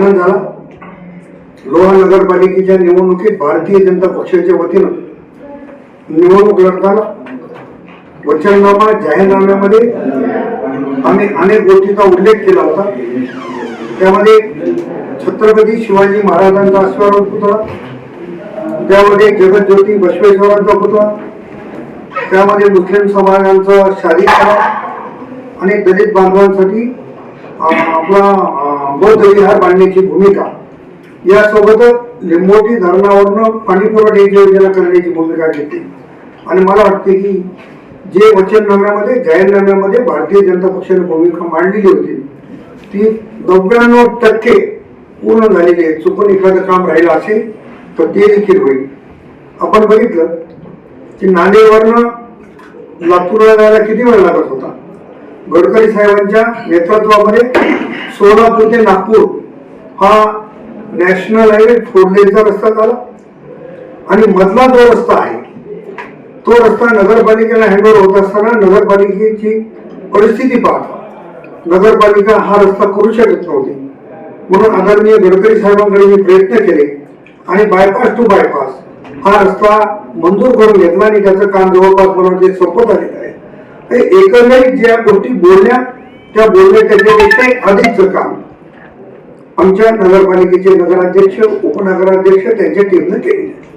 आनंद झाला. लोहा नगरपालिकेच्या निवडणुकीत भारतीय जनता पक्षाच्या वतीनं निवडणूक लढताना वचननामा जाहीरनाम्यामध्ये आम्ही अनेक गोष्टीचा उल्लेख केला होता. त्यामध्ये छत्रपती शिवाजी महाराजांचा अश्वारूढ पुतळा त्यामध्ये जगज्योती बसवेश्वरांचा पुतळा त्यामध्ये मुस्लिम समाजांचा शारीरिक आणि दलित बांधवांसाठी आपला अं, बांधण्याची भूमिका. यासोबतच लिंबोटी धरणावरनं पाणी पुरवठ्याची योजना करण्याची भूमिका घेतली आणि मला वाटते की जे वचननाम्यामध्ये जाहीरनाम्यामध्ये भारतीय जनता पक्षाने भूमिका मांडलेली होती ती नव्याण्णव टक्के पूर्ण झालेली आहे. चुकून एखादं काम राहिलं असेल तर ते देखील होईल. आपण बघितलं की नांदेडवरनं लातूरला जायला किती वेळ लागत होता? गडकरी साहेबांच्या नेतृत्वामध्ये सोलापूर ते नागपूर हा नॅशनल हायवे फोर लेनचा रस्ता झाला. आणि मधला जो रस्ता आहे तो रस्ता नगरपालिकेला हँडओव्हर होत असताना नगरपालिकेची परिस्थिती पाहता नगरपालिका हा रस्ता करू शकत नव्हती. म्हणून आदरणीय गडकरी साहेबांकडे मी प्रयत्न केले आणि बायपास टू बायपास हा रस्ता मंजूर करून घेतला आणि त्याचं काम जवळपास मला ते संपत आलेलं आहे. ते एकंदरीत ज्या गोष्टी बोलल्या त्या बोलल्या त्याच्यापेक्षाही अधिकचं काम. आमच्या नगरपालिकेचे नगराध्यक्ष उपनगराध्यक्ष त्यांच्या टीमनं केलेले